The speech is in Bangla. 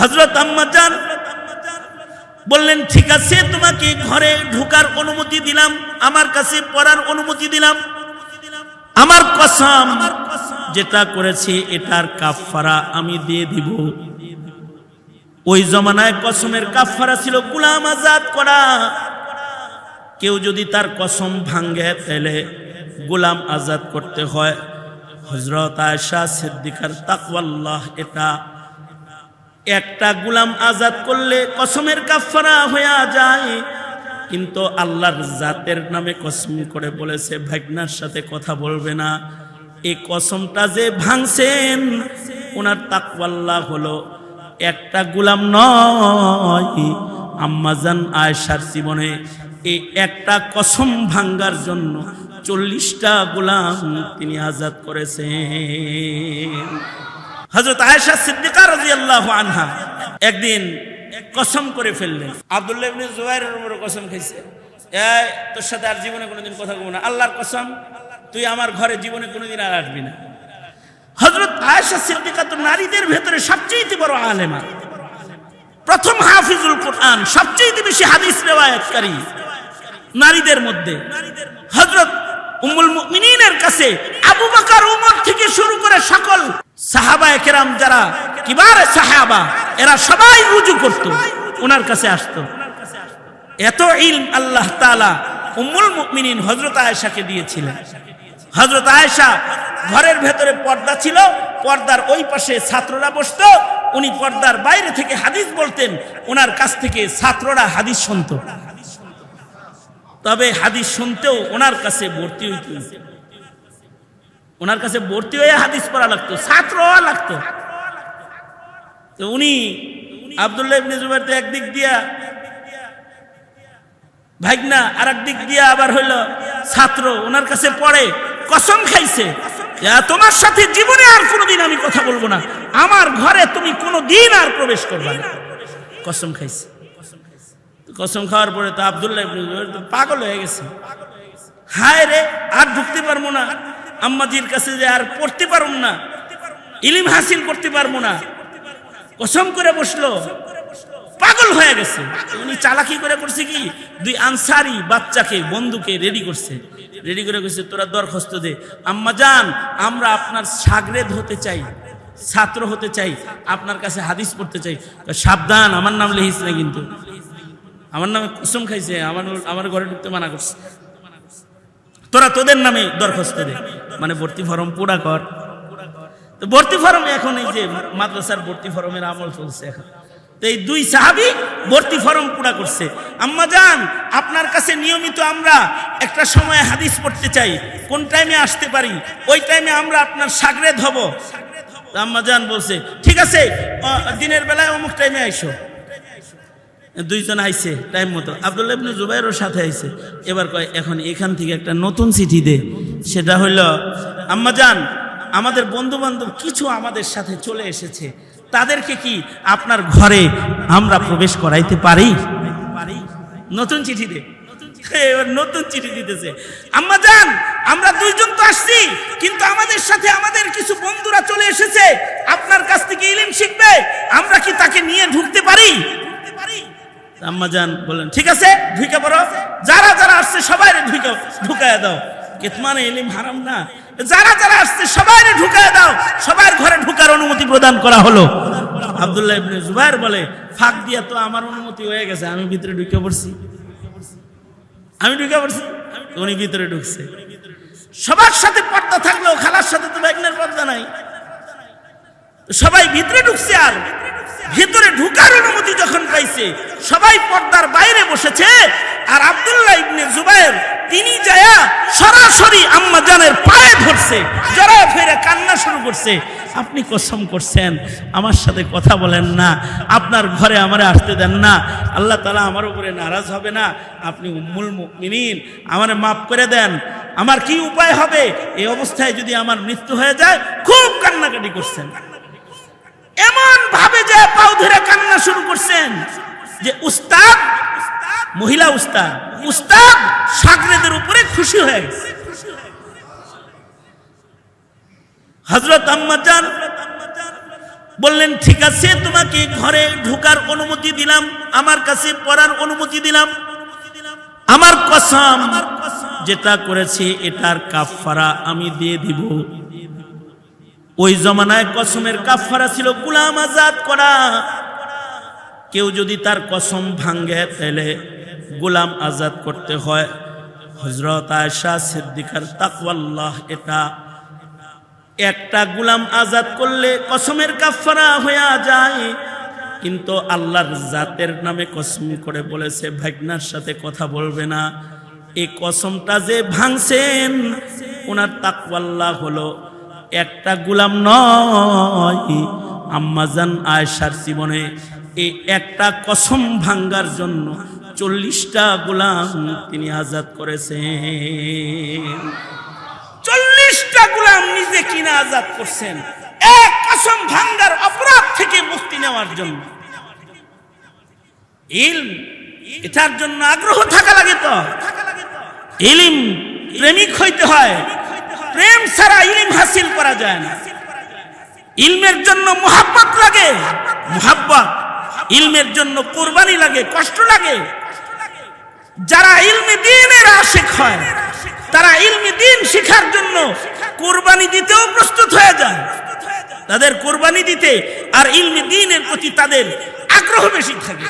হজরত আম্মাজান বললেন, ঠিক আছে, তোমাকে ঘরে ঢোকার অনুমতি দিলাম, আমার কাছে পড়ার অনুমতি দিলাম। আমার কসম, যেটা করেছি এটার কাফফারা আমি দিয়ে দিব। ওই জমানায় কসমের কাফফারা ছিল গুলাম আজাদ করা। কেউ যদি তার কসম ভাঙ্গে তাহলে গোলাম আজাদ করতে হয়। হজরত আয়সা সিদ্দিকার তাকওয়াল্লাহ এটা একটা গুলাম আজাদ করলে কসমের কাফারা হয়ে যায়। কিন্তু আল্লাহর জাতের নামে কসম করে বলেছে, ভাগনার সাথে কথা বলবে না। এই কসমটা যে ভাঙছেন, ওনার তাকওয়াল্লাহ হলো, একটা গুলাম নয়। আম্মাজান আয়েশার জীবনে এই একটা কসম ভাঙ্গার জন্য চল্লিশটা গুলাম তিনি আজাদ করেছেন। হজরত আয়েশা সিদ্দিকা রাদিয়াল্লাহু আনহা একদিন কসম করে ফেললেন। আব্দুল্লাহ ইবনে জুবাইরের উপরে কসম খাইছে। এই তোর সাথে আর জীবনে কোনোদিন কথা বলব না। আল্লাহর কসম তুই আমার ঘরে জীবনে কোনোদিন আর আসবি না। হজরত আয়েশা সিদ্দিকা তো নারীদের ভেতরে সবচেয়ে বড় আলেমা। প্রথম হাফিজুল কোরআন সবচেয়ে বেশি হাদিস রেওয়ায়াতকারী নারীদের মধ্যে। হজরত মুমিনিনের কাছে আবু বকর উমর থেকে শুরু কেরাম যারা কিবার সাহাবা, এরা সবাই রুজু করত ওনার কাছে আসতো। এত ইলম আল্লাহ তাআলা উম্মুল মুমিনিন হযরত আয়েশাকে দিয়েছিলেন। হযরত আয়েশা ঘরের ভেতরে পর্দা ছিল, পর্দার ওই পাশে ছাত্ররা বসতো, উনি পর্দার বাইরে থেকে হাদিস বলতেন ওনার কাছ থেকে ছাত্ররা হাদিস শুনতো। তবে হাদিস শুনতেও ওনার কাছে ভর্তি হইতো। ওনার কাছে ভর্তি হয়ে হাদিস পড়া লাগতো, ছাত্র লাগতো। তো উনি আবদুল্লাহ ইবনে জুবাইর তো একদিক দিয়া ভাগনা আর দিক দিয়া আবার হইল ছাত্র, ওনার কাছে পড়ে, কসম খাইছে। তোমার সাথে জীবনে আর কোনোদিন আমি কথা বলব না। আমার ঘরে তুমি কোনো দিন আর প্রবেশ করবে না। কসম খাইছে। কসম খাওয়ার পরে তো আবদুল্লাহ পাগল হয়ে গেছে। হায় রে, আর ঢুকতে পারব না। আম্মাজির কাছে যে আর পড়তে পারব না, ইলিম হাসিল করতে পারব না, কসম করে বসল, পাগল হয়ে গেছে। উনি চালাকি করে করছে কি? দুই আনসারি বাচ্চাকে, বন্ধুকে রেডি করছে। রেডি করে গেছে তোরা দরখাস্ত দে। আম্মা যান, আমরা আপনার সাগরেদ হতে চাই, ছাত্র হতে চাই, আপনার কাছে হাদিস পড়তে চাই। সাবধান, আমার নাম লিখিস না কিন্তু। আমার নামে কুসুম খাইছে, আমার আমার ঘরে ঢুকতে মানা করছে। তোরা তোদের নামে দরখাস্ত দে। মানে ভর্তি ফর্ম পুরা কর। তো ভর্তি ফর্ম এখন এই যে মাদ্রাসার ভর্তি ফর্মের আমল চলছে এখন। তো এই দুই সাহাবি ভর্তি ফর্ম পুরা করছে। আম্মা যান আপনার কাছে নিয়মিত আমরা একটা সময় হাদিস পড়তে চাই। কোন টাইমে আসতে পারি? ওই টাইমে আমরা আপনার সাগরেদ হব। তো আম্মা যান বলছে, ঠিক আছে দিনের বেলায় অমুক টাইমে আইসো। দুইজন আইছে টাইম মতো। আব্দুল্লাহ ইবনে জুবাইরের সাথে আইছে। এবার কয়, এখন এখান থেকে একটা নতুন চিঠি দে। সেটা হইল, আম্মা যান আমাদের বন্ধু বান্ধব কিছু আমাদের সাথে চলে এসেছে। তাদেরকে কি আপনার ঘরে আমরা প্রবেশ করাইতে পারি? নতুন চিঠি দে। এবার নতুন চিঠি দিতেছে। আম্মা যান আমরা দুইজন তো আসছি, কিন্তু আমাদের সাথে আমাদের কিছু বন্ধুরা চলে এসেছে আপনার কাছ থেকে ইলিম শিখবে আমরা কি তাকে নিয়ে ঢুকতে পারি আম্মাজান বললেন, ঠিক আছে ঢুকে পড়ো যারা যারা আসছে, সবাই ঢুকে ঢুকায় দাও। কেতমানে এলিম হারাম না। যারা যারা আসছে, সবাই ঢুকায় দাও। সবার ঘরে ঢুকার অনুমতি প্রদান করা হলো। আব্দুল্লাহ ইবনে জুবাইর বলে, ফাঁক দিয়া তো আমার অনুমতি হয়ে গেছে, আমি ভিতরে ঢুকে পড়ছি। আমি ঢুকে পড়ছি? উনি ভিতরে ঢুকছে। সবার সাথে পর্দা থাকলেও খালার সাথে তো ব্যাগনের পর্দা নাই। সবাই ভিতরে ঢুকছে আর ভিতরে ঢুকার অনুমতি যখন পাইছে, সবাই পর্দার বাইরে বসেছে আর আব্দুল্লাহ ইবনে জুবাইর, তিনি যায়া সরাসরি আম্মা জানের পায়ে ধরছে জড়া ফেরে কান্না শুরু করছে। আপনি কসম করছেন, আমার সাথে কথা বলেন না, আপনার ঘরে আমারে আসতে দেন না, আল্লাহ তালা আমার উপরে নারাজ হবে না, আপনি উম্মুল মুমিনিন, আমারে মাফ করে দেন। আমার কি উপায় হবে? এই অবস্থায় যদি আমার মৃত্যু হয়ে যায়, খুব কান্নাকাটি করছেন। এমন ভাবে যে পাও ধরে কান্না শুরু করছেন যে উস্তাদ, মহিলা উস্তাদ উস্তাদ সাগরেদের উপরে খুশি হয়ে গেছে। হজরত আম্মাজান বললেন, ঠিক আছে, তোমাকে ঘরে ঢোকার অনুমতি দিলাম, আমার কাছে পড়ার অনুমতি দিলাম। আমার কসম, যেটা করেছে এটার কাফারা আমি দিয়ে দিব। ওই জমানায় কসমের কাফারা ছিল, গুলাম আজাদ করা। কেউ যদি তার কসম ভাঙ্গে তাহলে গোলাম আজাদ করতে হয়। হজরত আয়সা সিদ্দিকার তাকওয়াল্লাহ, এটা একটা গুলাম আজাদ করলে কসমের কাফারা হয়ে যায়। কিন্তু আল্লাহর জাতের নামে কসম করে বলেছে, ভাগনার সাথে কথা বলবে না। এই কসমটা যে ভাঙছেন, ওনার তাকওয়াল্লাহ হলো একটা গুলাম নয়। আম্মাজান আয়েশার জীবনে এই একটা কসম ভাঙ্গার জন্য চল্লিশটা গোলাম তিনি আজাদ করেছেন। চল্লিশটা গোলাম নিজে কিনা আজাদ করছেন। এক কসম ভাঙ্গার অপরাধ থেকে মুক্তি নেওয়ার জন্য। ইলম, এটার জন্য আগ্রহ থাকা লাগে তো। ইলিম প্রেমিক হইতে হয়। প্রেম ছাড়া ইলিম হাসিল করা যায় না। ইলমের জন্য মোহাব্বত লাগে, মোহাব্বত। ইলমের জন্য কোরবানি লাগে, কষ্ট লাগে। যারা ইলমি দিনের আশেক হয়, তারা ইলমি দিন শিখার জন্য কোরবানি দিতেও প্রস্তুত হয়ে যায়। তাদের কোরবানি দিতে আর ইলমি দিনের প্রতি তাদের আগ্রহ বেশি থাকে।